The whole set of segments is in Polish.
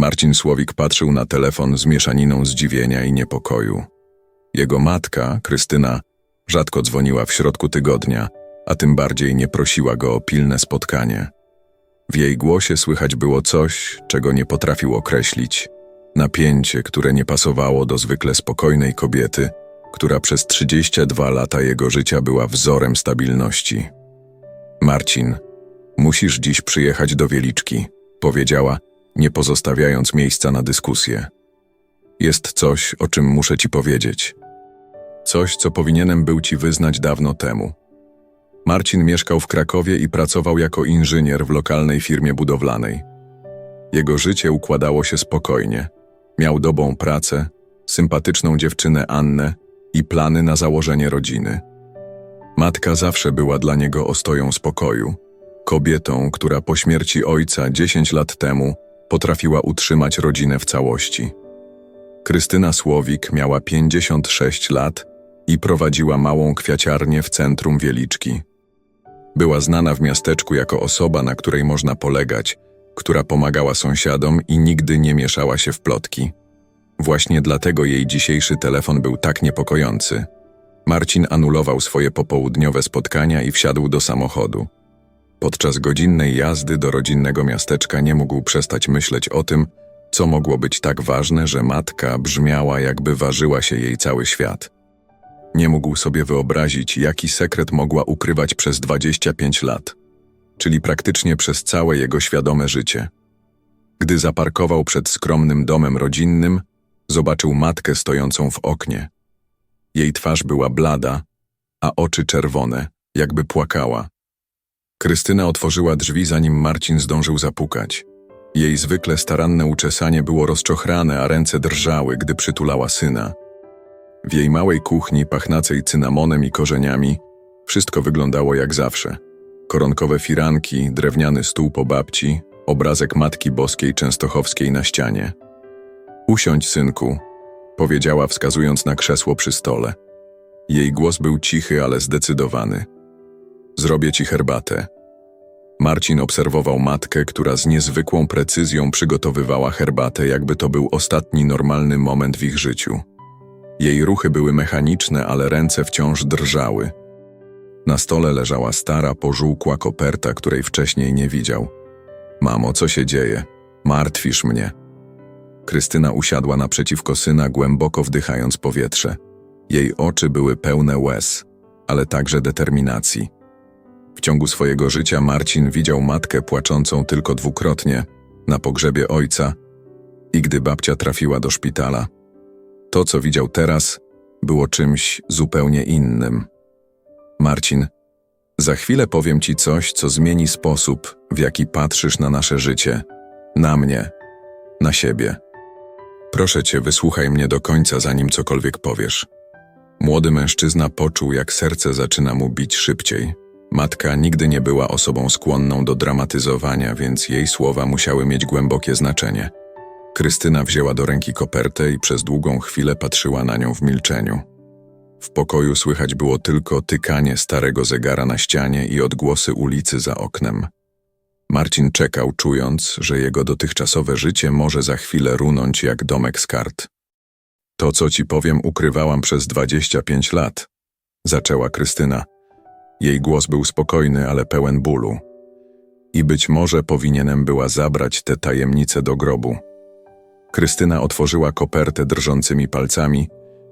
Marcin Słowik patrzył na telefon z mieszaniną zdziwienia i niepokoju. Jego matka, Krystyna, rzadko dzwoniła w środku tygodnia, a tym bardziej nie prosiła go o pilne spotkanie. W jej głosie słychać było coś, czego nie potrafił określić. Napięcie, które nie pasowało do zwykle spokojnej kobiety, która przez 32 lata jego życia była wzorem stabilności. Marcin, musisz dziś przyjechać do Wieliczki, powiedziała, nie pozostawiając miejsca na dyskusję. Jest coś, o czym muszę ci powiedzieć. Coś, co powinienem był ci wyznać dawno temu. Marcin mieszkał w Krakowie i pracował jako inżynier w lokalnej firmie budowlanej. Jego życie układało się spokojnie. Miał dobą pracę, sympatyczną dziewczynę Annę i plany na założenie rodziny. Matka zawsze była dla niego ostoją spokoju, kobietą, która po śmierci ojca 10 lat temu potrafiła utrzymać rodzinę w całości. Krystyna Słowik miała 56 lat i prowadziła małą kwiaciarnię w centrum Wieliczki. Była znana w miasteczku jako osoba, na której można polegać, która pomagała sąsiadom i nigdy nie mieszała się w plotki. Właśnie dlatego jej dzisiejszy telefon był tak niepokojący. Marcin anulował swoje popołudniowe spotkania i wsiadł do samochodu. Podczas godzinnej jazdy do rodzinnego miasteczka nie mógł przestać myśleć o tym, co mogło być tak ważne, że matka brzmiała, jakby ważyła się jej cały świat. Nie mógł sobie wyobrazić, jaki sekret mogła ukrywać przez 25 lat, czyli praktycznie przez całe jego świadome życie. Gdy zaparkował przed skromnym domem rodzinnym, zobaczył matkę stojącą w oknie. Jej twarz była blada, a oczy czerwone, jakby płakała. Krystyna otworzyła drzwi, zanim Marcin zdążył zapukać. Jej zwykle staranne uczesanie było rozczochrane, a ręce drżały, gdy przytulała syna. W jej małej kuchni, pachnącej cynamonem i korzeniami, wszystko wyglądało jak zawsze. Koronkowe firanki, drewniany stół po babci, obrazek Matki Boskiej Częstochowskiej na ścianie. Usiądź, synku, powiedziała, wskazując na krzesło przy stole. Jej głos był cichy, ale zdecydowany. Zrobię ci herbatę. Marcin obserwował matkę, która z niezwykłą precyzją przygotowywała herbatę, jakby to był ostatni normalny moment w ich życiu. Jej ruchy były mechaniczne, ale ręce wciąż drżały. Na stole leżała stara, pożółkła koperta, której wcześniej nie widział. Mamo, co się dzieje? Martwisz mnie. Krystyna usiadła naprzeciwko syna, głęboko wdychając powietrze. Jej oczy były pełne łez, ale także determinacji. W ciągu swojego życia Marcin widział matkę płaczącą tylko dwukrotnie na pogrzebie ojca i gdy babcia trafiła do szpitala. To, co widział teraz, było czymś zupełnie innym. Marcin, za chwilę powiem ci coś, co zmieni sposób, w jaki patrzysz na nasze życie, na mnie, na siebie. Proszę cię, wysłuchaj mnie do końca, zanim cokolwiek powiesz. Młody mężczyzna poczuł, jak serce zaczyna mu bić szybciej. Matka nigdy nie była osobą skłonną do dramatyzowania, więc jej słowa musiały mieć głębokie znaczenie. Krystyna wzięła do ręki kopertę i przez długą chwilę patrzyła na nią w milczeniu. W pokoju słychać było tylko tykanie starego zegara na ścianie i odgłosy ulicy za oknem. Marcin czekał, czując, że jego dotychczasowe życie może za chwilę runąć jak domek z kart. To, co ci powiem, ukrywałam przez 25 lat, zaczęła Krystyna. Jej głos był spokojny, ale pełen bólu. I być może powinienem była zabrać te tajemnice do grobu. Krystyna otworzyła kopertę drżącymi palcami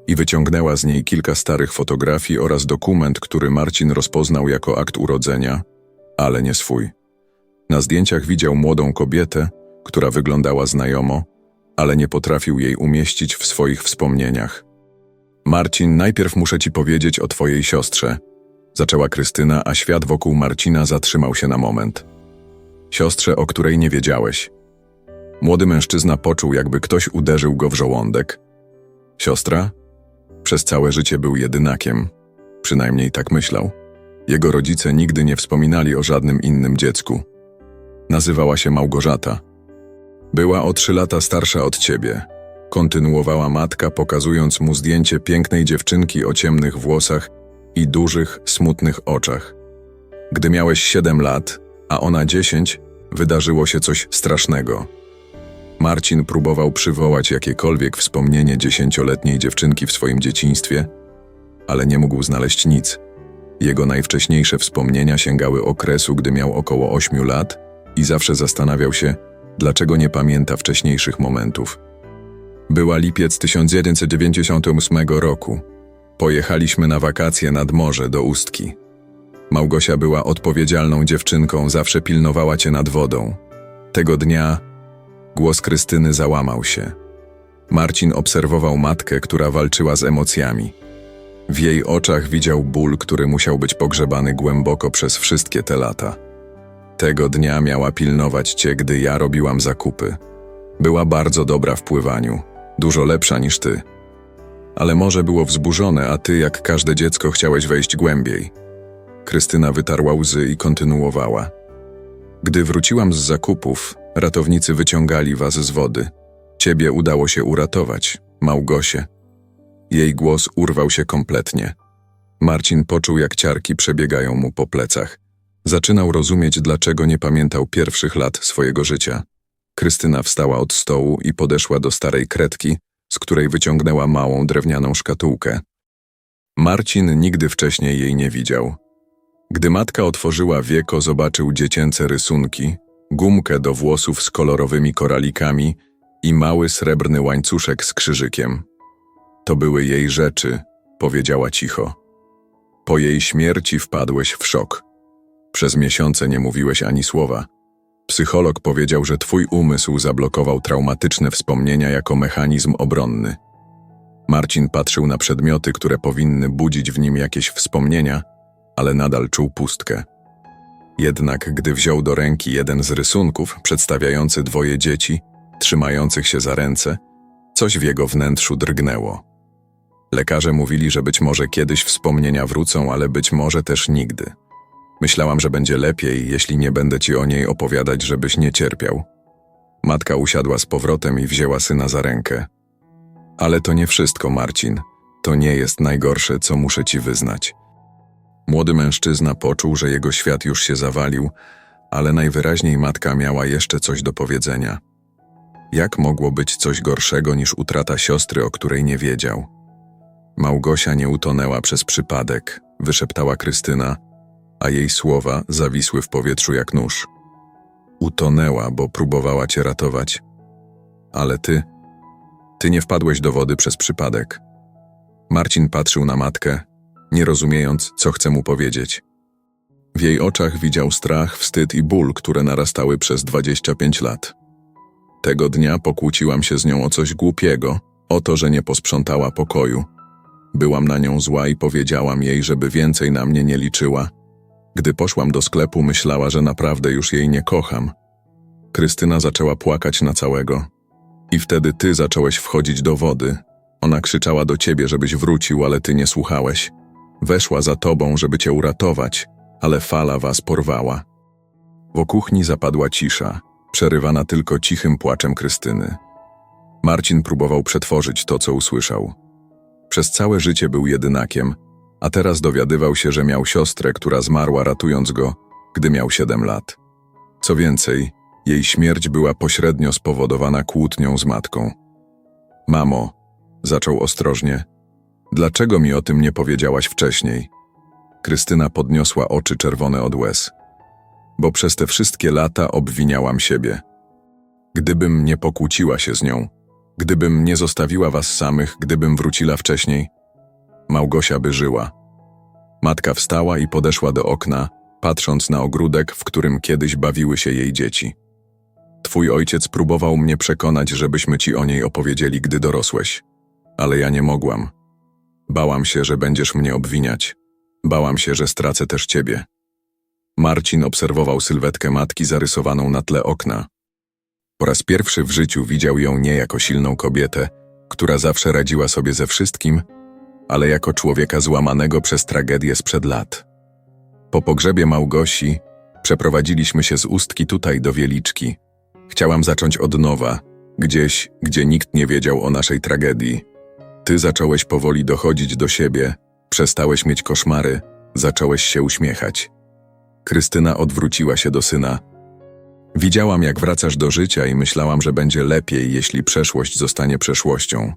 i wyciągnęła z niej kilka starych fotografii oraz dokument, który Marcin rozpoznał jako akt urodzenia, ale nie swój. Na zdjęciach widział młodą kobietę, która wyglądała znajomo, ale nie potrafił jej umieścić w swoich wspomnieniach. Marcin, najpierw muszę ci powiedzieć o twojej siostrze, zaczęła Krystyna, a świat wokół Marcina zatrzymał się na moment. Siostrze, o której nie wiedziałeś. Młody mężczyzna poczuł, jakby ktoś uderzył go w żołądek. Siostra? Przez całe życie był jedynakiem. Przynajmniej tak myślał. Jego rodzice nigdy nie wspominali o żadnym innym dziecku. Nazywała się Małgorzata. Była o trzy lata starsza od ciebie. Kontynuowała matka, pokazując mu zdjęcie pięknej dziewczynki o ciemnych włosach i dużych, smutnych oczach. Gdy miałeś siedem lat, a ona dziesięć, wydarzyło się coś strasznego. Marcin próbował przywołać jakiekolwiek wspomnienie dziesięcioletniej dziewczynki w swoim dzieciństwie, ale nie mógł znaleźć nic. Jego najwcześniejsze wspomnienia sięgały okresu, gdy miał około ośmiu lat i zawsze zastanawiał się, dlaczego nie pamięta wcześniejszych momentów. Była lipiec 1998 roku. Pojechaliśmy na wakacje nad morze do Ustki. Małgosia była odpowiedzialną dziewczynką, zawsze pilnowała cię nad wodą. Tego dnia głos Krystyny załamał się. Marcin obserwował matkę, która walczyła z emocjami. W jej oczach widział ból, który musiał być pogrzebany głęboko przez wszystkie te lata. Tego dnia miała pilnować cię, gdy ja robiłam zakupy. Była bardzo dobra w pływaniu, dużo lepsza niż ty. Ale morze było wzburzone, a ty, jak każde dziecko, chciałeś wejść głębiej. Krystyna wytarła łzy i kontynuowała. Gdy wróciłam z zakupów, ratownicy wyciągali was z wody. Ciebie udało się uratować, Małgosie. Jej głos urwał się kompletnie. Marcin poczuł, jak ciarki przebiegają mu po plecach. Zaczynał rozumieć, dlaczego nie pamiętał pierwszych lat swojego życia. Krystyna wstała od stołu i podeszła do starej kredki, której wyciągnęła małą drewnianą szkatułkę. Marcin nigdy wcześniej jej nie widział. Gdy matka otworzyła wieko, zobaczył dziecięce rysunki, gumkę do włosów z kolorowymi koralikami i mały srebrny łańcuszek z krzyżykiem. To były jej rzeczy, powiedziała cicho. Po jej śmierci wpadłeś w szok. Przez miesiące nie mówiłeś ani słowa. Psycholog powiedział, że twój umysł zablokował traumatyczne wspomnienia jako mechanizm obronny. Marcin patrzył na przedmioty, które powinny budzić w nim jakieś wspomnienia, ale nadal czuł pustkę. Jednak gdy wziął do ręki jeden z rysunków przedstawiający dwoje dzieci, trzymających się za ręce, coś w jego wnętrzu drgnęło. Lekarze mówili, że być może kiedyś wspomnienia wrócą, ale być może też nigdy. Myślałam, że będzie lepiej, jeśli nie będę ci o niej opowiadać, żebyś nie cierpiał. Matka usiadła z powrotem i wzięła syna za rękę. Ale to nie wszystko, Marcin. To nie jest najgorsze, co muszę ci wyznać. Młody mężczyzna poczuł, że jego świat już się zawalił, ale najwyraźniej matka miała jeszcze coś do powiedzenia. Jak mogło być coś gorszego niż utrata siostry, o której nie wiedział? Małgosia nie utonęła przez przypadek, wyszeptała Krystyna, a jej słowa zawisły w powietrzu jak nóż. Utonęła, bo próbowała cię ratować. Ale ty, ty nie wpadłeś do wody przez przypadek. Marcin patrzył na matkę, nie rozumiejąc, co chce mu powiedzieć. W jej oczach widział strach, wstyd i ból, które narastały przez 25 lat. Tego dnia pokłóciłam się z nią o coś głupiego, o to, że nie posprzątała pokoju. Byłam na nią zła i powiedziałam jej, żeby więcej na mnie nie liczyła. Gdy poszłam do sklepu, myślała, że naprawdę już jej nie kocham. Krystyna zaczęła płakać na całego. I wtedy ty zacząłeś wchodzić do wody. Ona krzyczała do ciebie, żebyś wrócił, ale ty nie słuchałeś. Weszła za tobą, żeby cię uratować, ale fala was porwała. W kuchni zapadła cisza, przerywana tylko cichym płaczem Krystyny. Marcin próbował przetworzyć to, co usłyszał. Przez całe życie był jedynakiem, a teraz dowiadywał się, że miał siostrę, która zmarła ratując go, gdy miał siedem lat. Co więcej, jej śmierć była pośrednio spowodowana kłótnią z matką. Mamo, zaczął ostrożnie, dlaczego mi o tym nie powiedziałaś wcześniej? Krystyna podniosła oczy czerwone od łez. Bo przez te wszystkie lata obwiniałam siebie. Gdybym nie pokłóciła się z nią, gdybym nie zostawiła was samych, gdybym wróciła wcześniej, Małgosia by żyła. Matka wstała i podeszła do okna, patrząc na ogródek, w którym kiedyś bawiły się jej dzieci. Twój ojciec próbował mnie przekonać, żebyśmy ci o niej opowiedzieli, gdy dorosłeś. Ale ja nie mogłam. Bałam się, że będziesz mnie obwiniać. Bałam się, że stracę też ciebie. Marcin obserwował sylwetkę matki zarysowaną na tle okna. Po raz pierwszy w życiu widział ją nie jako silną kobietę, która zawsze radziła sobie ze wszystkim, ale jako człowieka złamanego przez tragedię sprzed lat. Po pogrzebie Małgosi przeprowadziliśmy się z Ustki tutaj do Wieliczki. Chciałam zacząć od nowa, gdzieś, gdzie nikt nie wiedział o naszej tragedii. Ty zacząłeś powoli dochodzić do siebie, przestałeś mieć koszmary, zacząłeś się uśmiechać. Krystyna odwróciła się do syna. Widziałam, jak wracasz do życia i myślałam, że będzie lepiej, jeśli przeszłość zostanie przeszłością.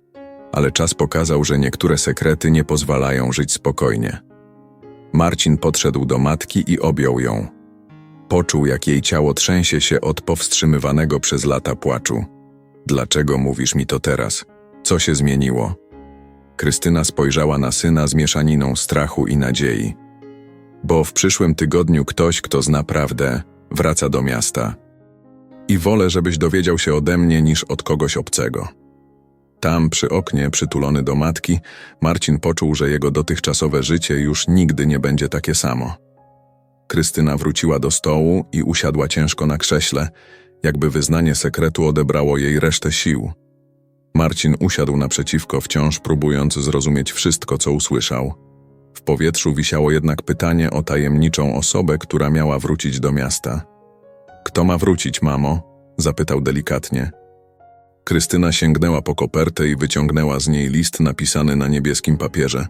Ale czas pokazał, że niektóre sekrety nie pozwalają żyć spokojnie. Marcin podszedł do matki i objął ją. Poczuł, jak jej ciało trzęsie się od powstrzymywanego przez lata płaczu. Dlaczego mówisz mi to teraz? Co się zmieniło? Krystyna spojrzała na syna z mieszaniną strachu i nadziei. Bo w przyszłym tygodniu ktoś, kto zna prawdę, wraca do miasta. I wolę, żebyś dowiedział się ode mnie niż od kogoś obcego. Tam, przy oknie, przytulony do matki, Marcin poczuł, że jego dotychczasowe życie już nigdy nie będzie takie samo. Krystyna wróciła do stołu i usiadła ciężko na krześle, jakby wyznanie sekretu odebrało jej resztę sił. Marcin usiadł naprzeciwko, wciąż próbując zrozumieć wszystko, co usłyszał. W powietrzu wisiało jednak pytanie o tajemniczą osobę, która miała wrócić do miasta. Kto ma wrócić, mamo? zapytał delikatnie. Krystyna sięgnęła po kopertę i wyciągnęła z niej list napisany na niebieskim papierze.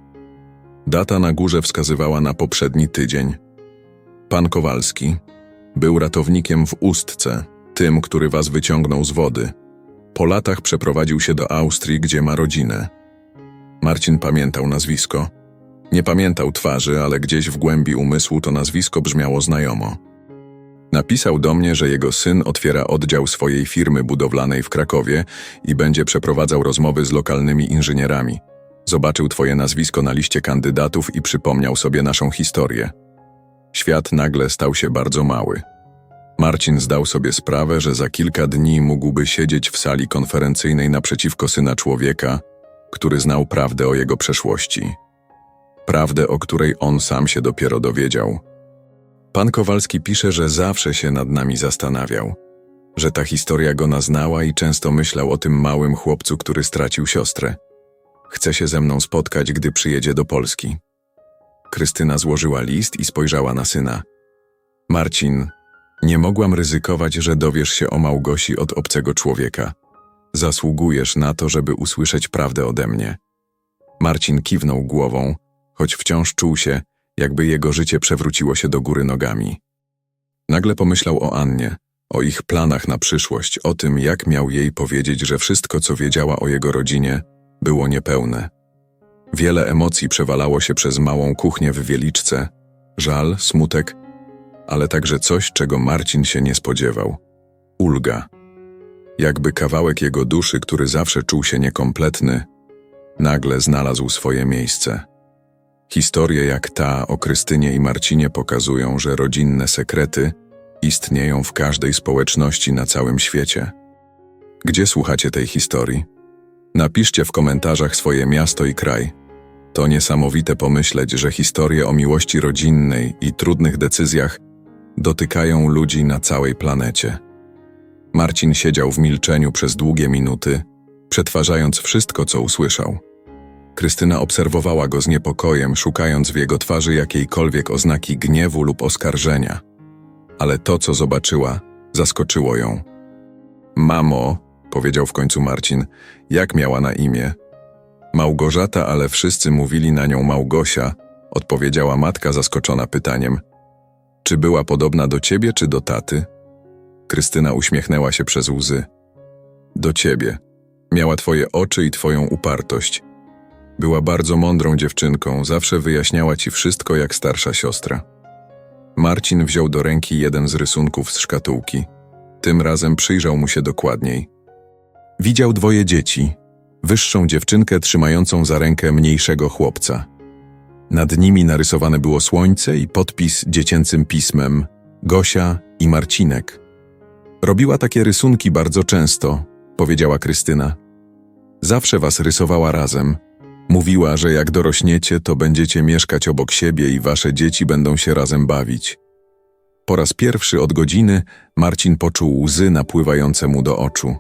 Data na górze wskazywała na poprzedni tydzień. Pan Kowalski był ratownikiem w Ustce, tym, który was wyciągnął z wody. Po latach przeprowadził się do Austrii, gdzie ma rodzinę. Marcin pamiętał nazwisko. Nie pamiętał twarzy, ale gdzieś w głębi umysłu to nazwisko brzmiało znajomo. Napisał do mnie, że jego syn otwiera oddział swojej firmy budowlanej w Krakowie i będzie przeprowadzał rozmowy z lokalnymi inżynierami. Zobaczył twoje nazwisko na liście kandydatów i przypomniał sobie naszą historię. Świat nagle stał się bardzo mały. Marcin zdał sobie sprawę, że za kilka dni mógłby siedzieć w sali konferencyjnej naprzeciwko syna człowieka, który znał prawdę o jego przeszłości. Prawdę, o której on sam się dopiero dowiedział. Pan Kowalski pisze, że zawsze się nad nami zastanawiał, że ta historia go naznała i często myślał o tym małym chłopcu, który stracił siostrę. Chce się ze mną spotkać, gdy przyjedzie do Polski. Krystyna złożyła list i spojrzała na syna. Marcin, nie mogłam ryzykować, że dowiesz się o Małgosi od obcego człowieka. Zasługujesz na to, żeby usłyszeć prawdę ode mnie. Marcin kiwnął głową, choć wciąż czuł się, jakby jego życie przewróciło się do góry nogami. Nagle pomyślał o Annie, o ich planach na przyszłość, o tym, jak miał jej powiedzieć, że wszystko, co wiedziała o jego rodzinie, było niepełne. Wiele emocji przewalało się przez małą kuchnię w Wieliczce, żal, smutek, ale także coś, czego Marcin się nie spodziewał. Ulga. Jakby kawałek jego duszy, który zawsze czuł się niekompletny, nagle znalazł swoje miejsce. Historie jak ta o Krystynie i Marcinie pokazują, że rodzinne sekrety istnieją w każdej społeczności na całym świecie. Gdzie słuchacie tej historii? Napiszcie w komentarzach swoje miasto i kraj. To niesamowite pomyśleć, że historie o miłości rodzinnej i trudnych decyzjach dotykają ludzi na całej planecie. Marcin siedział w milczeniu przez długie minuty, przetwarzając wszystko, co usłyszał. Krystyna obserwowała go z niepokojem, szukając w jego twarzy jakiejkolwiek oznaki gniewu lub oskarżenia. Ale to, co zobaczyła, zaskoczyło ją. Mamo, powiedział w końcu Marcin, jak miała na imię? Małgorzata, ale wszyscy mówili na nią Małgosia, odpowiedziała matka zaskoczona pytaniem. Czy była podobna do ciebie, czy do taty? Krystyna uśmiechnęła się przez łzy. Do ciebie. Miała twoje oczy i twoją upartość. Była bardzo mądrą dziewczynką, zawsze wyjaśniała ci wszystko jak starsza siostra. Marcin wziął do ręki jeden z rysunków z szkatułki. Tym razem przyjrzał mu się dokładniej. Widział dwoje dzieci, wyższą dziewczynkę trzymającą za rękę mniejszego chłopca. Nad nimi narysowane było słońce i podpis dziecięcym pismem Gosia i Marcinek. Robiła takie rysunki bardzo często, powiedziała Krystyna. Zawsze was rysowała razem. Mówiła, że jak dorośniecie, to będziecie mieszkać obok siebie i wasze dzieci będą się razem bawić. Po raz pierwszy od godziny Marcin poczuł łzy napływające mu do oczu.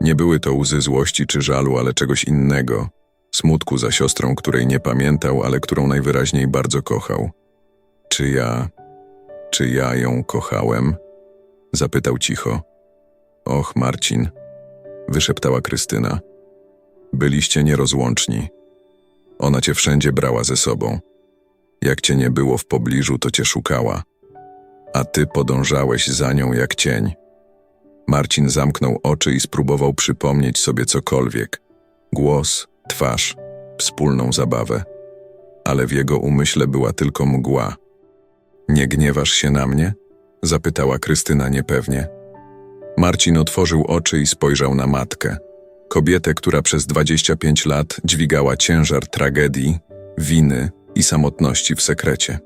Nie były to łzy złości czy żalu, ale czegoś innego smutku za siostrą, której nie pamiętał, ale którą najwyraźniej bardzo kochał. Czy ja. czy ja ją kochałem? Zapytał cicho. Och, Marcin, wyszeptała Krystyna. Byliście nierozłączni. Ona cię wszędzie brała ze sobą. Jak cię nie było w pobliżu, to cię szukała. a ty podążałeś za nią jak cień. Marcin zamknął oczy i spróbował przypomnieć sobie cokolwiek. Głos, twarz, wspólną zabawę. Ale w jego umyśle była tylko mgła. Nie gniewasz się na mnie? zapytała Krystyna niepewnie. Marcin otworzył oczy i spojrzał na matkę. Kobietę, która przez 25 lat dźwigała ciężar tragedii, winy i samotności w sekrecie.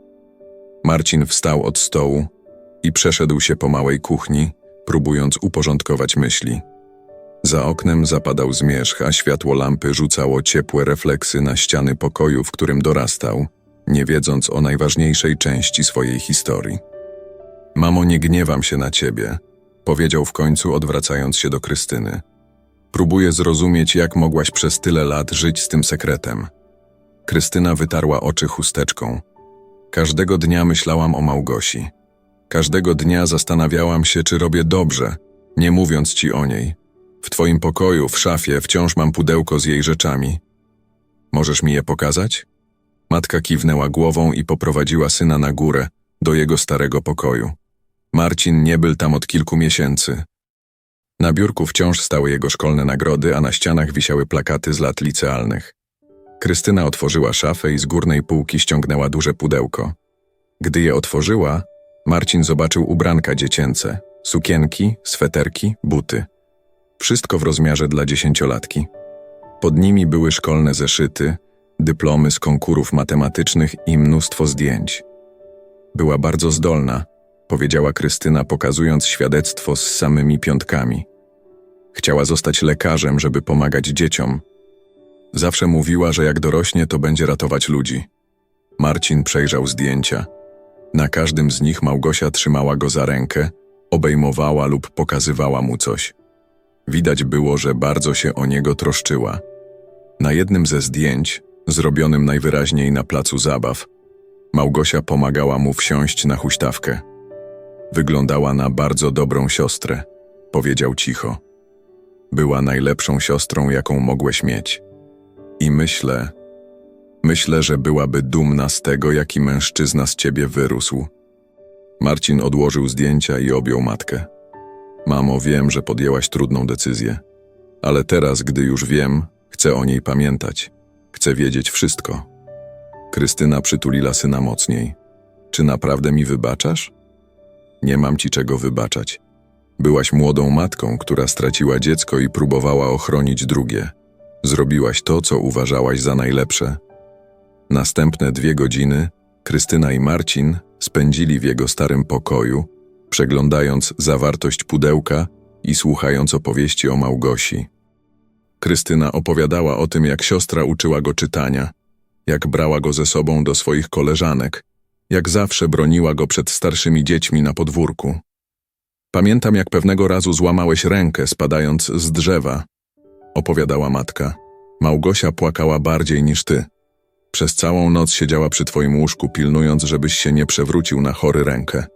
Marcin wstał od stołu i przeszedł się po małej kuchni, próbując uporządkować myśli. Za oknem zapadał zmierzch, a światło lampy rzucało ciepłe refleksy na ściany pokoju, w którym dorastał, nie wiedząc o najważniejszej części swojej historii. Mamo, nie gniewam się na ciebie, powiedział w końcu, odwracając się do Krystyny. Próbuję zrozumieć, jak mogłaś przez tyle lat żyć z tym sekretem. Krystyna wytarła oczy chusteczką. Każdego dnia myślałam o Małgosi. Każdego dnia zastanawiałam się, czy robię dobrze, nie mówiąc ci o niej. W twoim pokoju, w szafie, wciąż mam pudełko z jej rzeczami. Możesz mi je pokazać? Matka kiwnęła głową i poprowadziła syna na górę, do jego starego pokoju. Marcin nie był tam od kilku miesięcy. Na biurku wciąż stały jego szkolne nagrody, a na ścianach wisiały plakaty z lat licealnych. Krystyna otworzyła szafę i z górnej półki ściągnęła duże pudełko. Gdy je otworzyła, Marcin zobaczył ubranka dziecięce, sukienki, sweterki, buty. Wszystko w rozmiarze dla dziesięciolatki. Pod nimi były szkolne zeszyty, dyplomy z konkurów matematycznych i mnóstwo zdjęć. Była bardzo zdolna, powiedziała Krystyna, pokazując świadectwo z samymi piątkami. Chciała zostać lekarzem, żeby pomagać dzieciom. Zawsze mówiła, że jak dorośnie, to będzie ratować ludzi. Marcin przejrzał zdjęcia. Na każdym z nich Małgosia trzymała go za rękę, obejmowała lub pokazywała mu coś. Widać było, że bardzo się o niego troszczyła. Na jednym ze zdjęć, zrobionym najwyraźniej na placu zabaw, Małgosia pomagała mu wsiąść na huśtawkę. Wyglądała na bardzo dobrą siostrę, powiedział cicho. Była najlepszą siostrą, jaką mogłeś mieć. I myślę, myślę, że byłaby dumna z tego, jaki mężczyzna z ciebie wyrósł. Marcin odłożył zdjęcia i objął matkę. Mamo, wiem, że podjęłaś trudną decyzję, ale teraz, gdy już wiem, chcę o niej pamiętać. Chcę wiedzieć wszystko. Krystyna przytuliła syna mocniej. Czy naprawdę mi wybaczasz? Nie mam ci czego wybaczać. Byłaś młodą matką, która straciła dziecko i próbowała ochronić drugie. Zrobiłaś to, co uważałaś za najlepsze. Następne dwie godziny Krystyna i Marcin spędzili w jego starym pokoju, przeglądając zawartość pudełka i słuchając opowieści o Małgosi. Krystyna opowiadała o tym, jak siostra uczyła go czytania, jak brała go ze sobą do swoich koleżanek, jak zawsze broniła go przed starszymi dziećmi na podwórku. Pamiętam, jak pewnego razu złamałeś rękę, spadając z drzewa, opowiadała matka. Małgosia płakała bardziej niż ty. Przez całą noc siedziała przy twoim łóżku, pilnując, żebyś się nie przewrócił na chory rękę.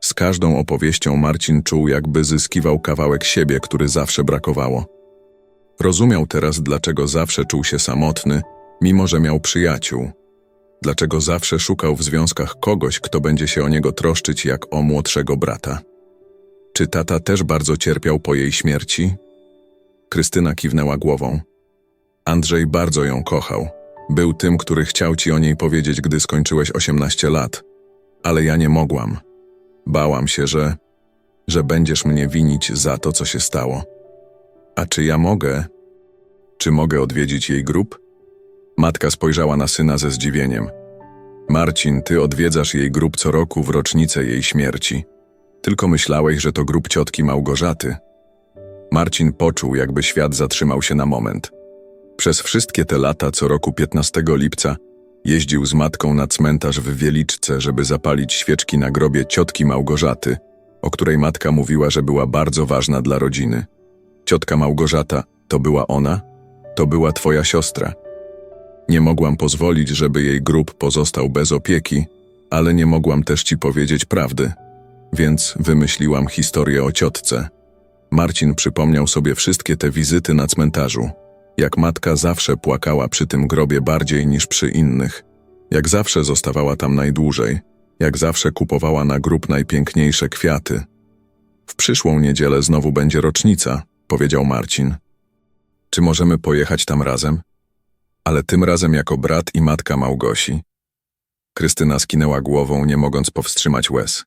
Z każdą opowieścią Marcin czuł, jakby zyskiwał kawałek siebie, który zawsze brakowało. Rozumiał teraz, dlaczego zawsze czuł się samotny, mimo że miał przyjaciół. Dlaczego zawsze szukał w związkach kogoś, kto będzie się o niego troszczyć jak o młodszego brata. Czy tata też bardzo cierpiał po jej śmierci? Krystyna kiwnęła głową. Andrzej bardzo ją kochał. Był tym, który chciał ci o niej powiedzieć, gdy skończyłeś 18 lat. Ale ja nie mogłam. Bałam się, że... że będziesz mnie winić za to, co się stało. A czy ja mogę? Czy mogę odwiedzić jej grób? Matka spojrzała na syna ze zdziwieniem. Marcin, ty odwiedzasz jej grób co roku w rocznicę jej śmierci. Tylko myślałeś, że to grób ciotki Małgorzaty. Marcin poczuł, jakby świat zatrzymał się na moment. Przez wszystkie te lata, co roku 15 lipca, jeździł z matką na cmentarz w Wieliczce, żeby zapalić świeczki na grobie ciotki Małgorzaty, o której matka mówiła, że była bardzo ważna dla rodziny. Ciotka Małgorzata, to była ona? To była twoja siostra. Nie mogłam pozwolić, żeby jej grób pozostał bez opieki, ale nie mogłam też ci powiedzieć prawdy, więc wymyśliłam historię o ciotce. Marcin przypomniał sobie wszystkie te wizyty na cmentarzu. Jak matka zawsze płakała przy tym grobie bardziej niż przy innych. Jak zawsze zostawała tam najdłużej. Jak zawsze kupowała na grób najpiękniejsze kwiaty. W przyszłą niedzielę znowu będzie rocznica, powiedział Marcin. Czy możemy pojechać tam razem? Ale tym razem jako brat i matka Małgosi. Krystyna skinęła głową, nie mogąc powstrzymać łez.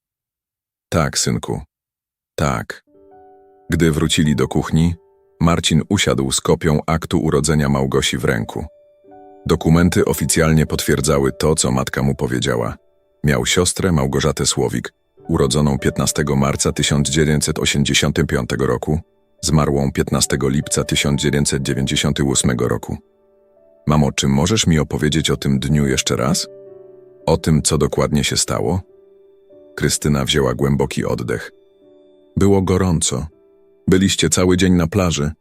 Tak, synku. Tak. Gdy wrócili do kuchni, Marcin usiadł z kopią aktu urodzenia Małgosi w ręku. Dokumenty oficjalnie potwierdzały to, co matka mu powiedziała. Miał siostrę Małgorzatę Słowik, urodzoną 15 marca 1985 roku, zmarłą 15 lipca 1998 roku. Mamo, czy możesz mi opowiedzieć o tym dniu jeszcze raz? O tym, co dokładnie się stało? Krystyna wzięła głęboki oddech. Było gorąco. Byliście cały dzień na plaży.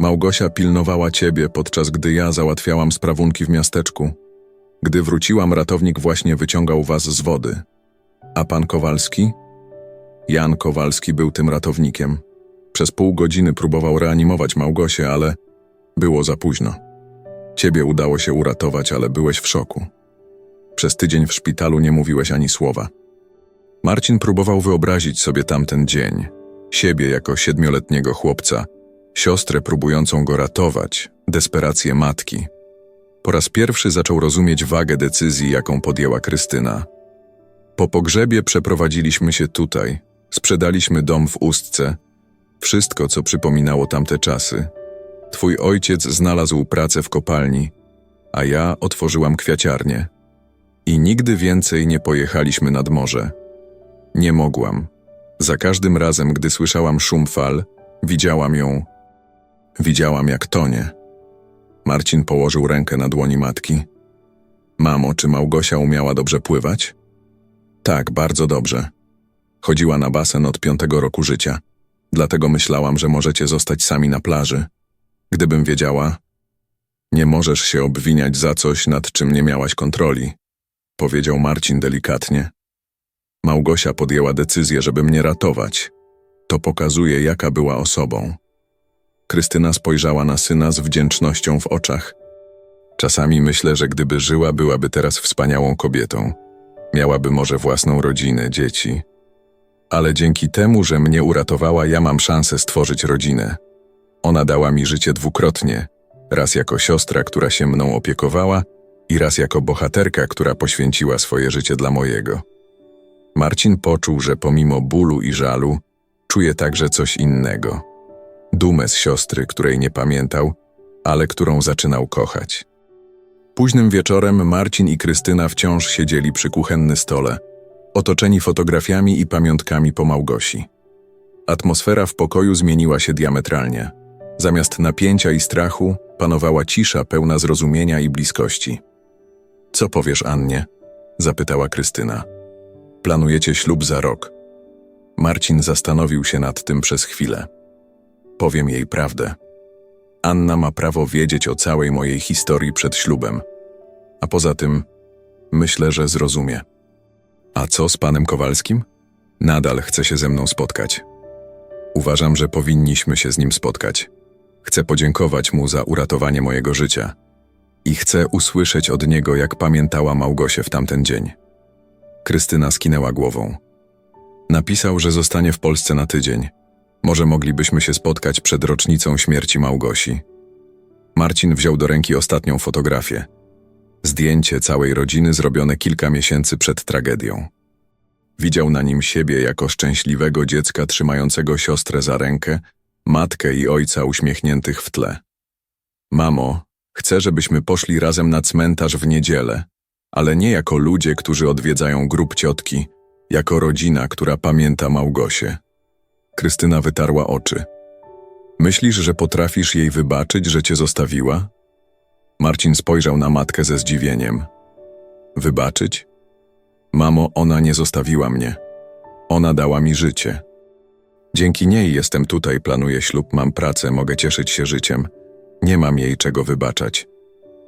Małgosia pilnowała ciebie, podczas gdy ja załatwiałam sprawunki w miasteczku. Gdy wróciłam, ratownik właśnie wyciągał was z wody. A pan Kowalski? Jan Kowalski był tym ratownikiem. Przez pół godziny próbował reanimować Małgosię, ale było za późno. Ciebie udało się uratować, ale byłeś w szoku. Przez tydzień w szpitalu nie mówiłeś ani słowa. Marcin próbował wyobrazić sobie tamten dzień. Siebie jako siedmioletniego chłopca, siostrę próbującą go ratować, desperację matki. Po raz pierwszy zaczął rozumieć wagę decyzji, jaką podjęła Krystyna. Po pogrzebie przeprowadziliśmy się tutaj, sprzedaliśmy dom w Ustce, wszystko, co przypominało tamte czasy. Twój ojciec znalazł pracę w kopalni, a ja otworzyłam kwiaciarnię. I nigdy więcej nie pojechaliśmy nad morze. Nie mogłam. Za każdym razem, gdy słyszałam szum fal, widziałam ją. Widziałam, jak tonie. Marcin położył rękę na dłoni matki. Mamo, czy Małgosia umiała dobrze pływać? Tak, bardzo dobrze. Chodziła na basen od piątego roku życia. Dlatego myślałam, że możecie zostać sami na plaży. Gdybym wiedziała, nie możesz się obwiniać za coś, nad czym nie miałaś kontroli, powiedział Marcin delikatnie. Małgosia podjęła decyzję, żeby mnie ratować. To pokazuje, jaka była osobą. Krystyna spojrzała na syna z wdzięcznością w oczach. Czasami myślę, że gdyby żyła, byłaby teraz wspaniałą kobietą. Miałaby może własną rodzinę, dzieci. Ale dzięki temu, że mnie uratowała, ja mam szansę stworzyć rodzinę. Ona dała mi życie dwukrotnie. Raz jako siostra, która się mną opiekowała, i raz jako bohaterka, która poświęciła swoje życie dla mojego. Marcin poczuł, że pomimo bólu i żalu, czuje także coś innego. Dumę z siostry, której nie pamiętał, ale którą zaczynał kochać. Późnym wieczorem Marcin i Krystyna wciąż siedzieli przy kuchenny stole, otoczeni fotografiami i pamiątkami po Małgosi. Atmosfera w pokoju zmieniła się diametralnie. Zamiast napięcia i strachu panowała cisza pełna zrozumienia i bliskości. Co powiesz, Annie? zapytała Krystyna. Planujecie ślub za rok. Marcin zastanowił się nad tym przez chwilę. Powiem jej prawdę. Anna ma prawo wiedzieć o całej mojej historii przed ślubem. A poza tym, myślę, że zrozumie. A co z panem Kowalskim? Nadal chce się ze mną spotkać. Uważam, że powinniśmy się z nim spotkać. Chcę podziękować mu za uratowanie mojego życia i chcę usłyszeć od niego, jak pamiętała Małgosię w tamten dzień. Krystyna skinęła głową. Napisał, że zostanie w Polsce na tydzień. Może moglibyśmy się spotkać przed rocznicą śmierci Małgosi. Marcin wziął do ręki ostatnią fotografię. Zdjęcie całej rodziny zrobione kilka miesięcy przed tragedią. Widział na nim siebie jako szczęśliwego dziecka trzymającego siostrę za rękę, matkę i ojca uśmiechniętych w tle. Mamo, chcę, żebyśmy poszli razem na cmentarz w niedzielę, ale nie jako ludzie, którzy odwiedzają grób ciotki, jako rodzina, która pamięta Małgosię. Krystyna wytarła oczy. Myślisz, że potrafisz jej wybaczyć, że cię zostawiła? Marcin spojrzał na matkę ze zdziwieniem. Wybaczyć? Mamo, ona nie zostawiła mnie. Ona dała mi życie. Dzięki niej jestem tutaj, planuję ślub, mam pracę, mogę cieszyć się życiem. Nie mam jej czego wybaczać.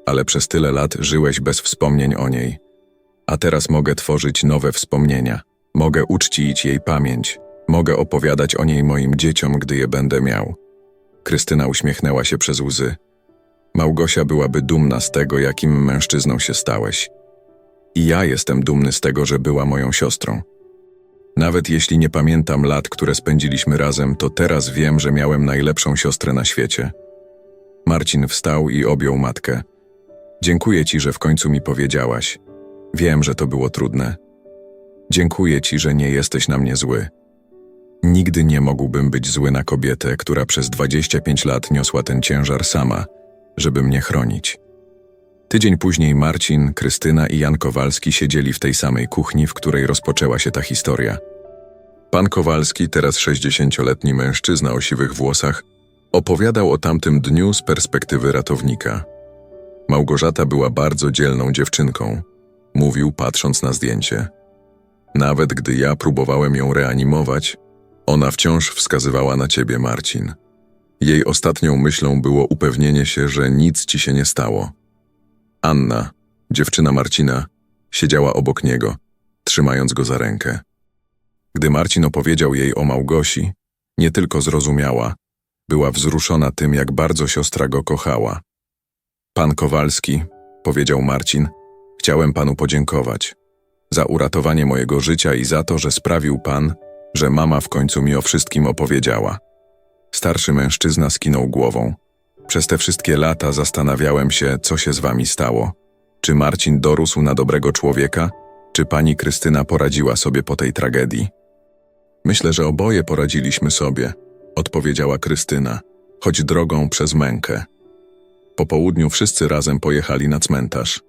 Ale przez tyle lat żyłeś bez wspomnień o niej. A teraz mogę tworzyć nowe wspomnienia. Mogę uczcić jej pamięć. Mogę opowiadać o niej moim dzieciom, gdy je będę miał. Krystyna uśmiechnęła się przez łzy. Małgosia byłaby dumna z tego, jakim mężczyzną się stałeś. I ja jestem dumny z tego, że była moją siostrą. Nawet jeśli nie pamiętam lat, które spędziliśmy razem, to teraz wiem, że miałem najlepszą siostrę na świecie. Marcin wstał i objął matkę. Dziękuję ci, że w końcu mi powiedziałaś. Wiem, że to było trudne. Dziękuję ci, że nie jesteś na mnie zły. Nigdy nie mógłbym być zły na kobietę, która przez 25 lat niosła ten ciężar sama, żeby mnie chronić. Tydzień później Marcin, Krystyna i Jan Kowalski siedzieli w tej samej kuchni, w której rozpoczęła się ta historia. Pan Kowalski, teraz 60-letni mężczyzna o siwych włosach, opowiadał o tamtym dniu z perspektywy ratownika. Małgorzata była bardzo dzielną dziewczynką, mówił patrząc na zdjęcie. Nawet gdy ja próbowałem ją reanimować, ona wciąż wskazywała na ciebie, Marcin. Jej ostatnią myślą było upewnienie się, że nic ci się nie stało. Anna, dziewczyna Marcina, siedziała obok niego, trzymając go za rękę. Gdy Marcin opowiedział jej o Małgosi, nie tylko zrozumiała, była wzruszona tym, jak bardzo siostra go kochała. Pan Kowalski, powiedział Marcin, chciałem panu podziękować za uratowanie mojego życia i za to, że sprawił pan, że mama w końcu mi o wszystkim opowiedziała. Starszy mężczyzna skinął głową. Przez te wszystkie lata zastanawiałem się, co się z wami stało. Czy Marcin dorósł na dobrego człowieka, czy pani Krystyna poradziła sobie po tej tragedii? Myślę, że oboje poradziliśmy sobie, odpowiedziała Krystyna, choć drogą przez mękę. Po południu wszyscy razem pojechali na cmentarz.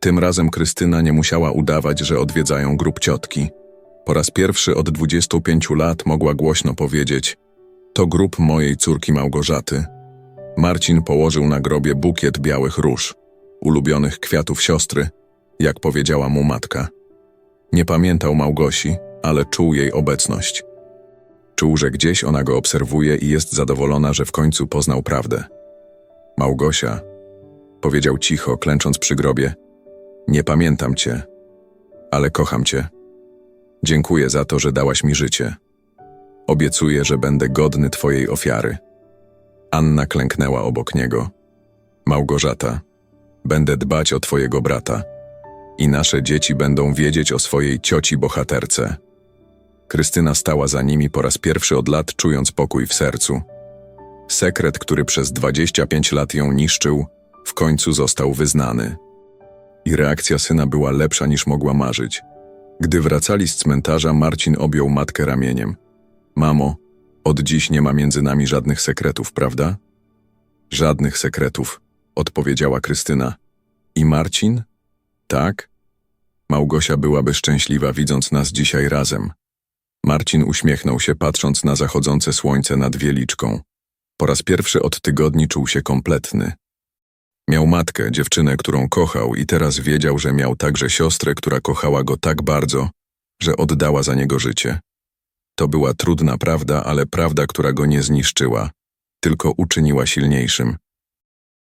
Tym razem Krystyna nie musiała udawać, że odwiedzają grób ciotki. Po raz pierwszy od 25 lat mogła głośno powiedzieć: To grób mojej córki Małgorzaty. Marcin położył na grobie bukiet białych róż, ulubionych kwiatów siostry, jak powiedziała mu matka. Nie pamiętał Małgosi, ale czuł jej obecność. Czuł, że gdzieś ona go obserwuje i jest zadowolona, że w końcu poznał prawdę. Małgosia, powiedział cicho, klęcząc przy grobie, nie pamiętam cię, ale kocham cię. Dziękuję za to, że dałaś mi życie. Obiecuję, że będę godny twojej ofiary. Anna klęknęła obok niego. Małgorzata, będę dbać o twojego brata i nasze dzieci będą wiedzieć o swojej cioci bohaterce. Krystyna stała za nimi po raz pierwszy od lat, czując pokój w sercu. Sekret, który przez 25 lat ją niszczył, w końcu został wyznany. I reakcja syna była lepsza niż mogła marzyć. Gdy wracali z cmentarza, Marcin objął matkę ramieniem. Mamo, od dziś nie ma między nami żadnych sekretów, prawda? Żadnych sekretów, odpowiedziała Krystyna. I Marcin? Tak? Małgosia byłaby szczęśliwa, widząc nas dzisiaj razem. Marcin uśmiechnął się, patrząc na zachodzące słońce nad Wieliczką. Po raz pierwszy od tygodni czuł się kompletny. Miał matkę, dziewczynę, którą kochał i teraz wiedział, że miał także siostrę, która kochała go tak bardzo, że oddała za niego życie. To była trudna prawda, ale prawda, która go nie zniszczyła, tylko uczyniła silniejszym.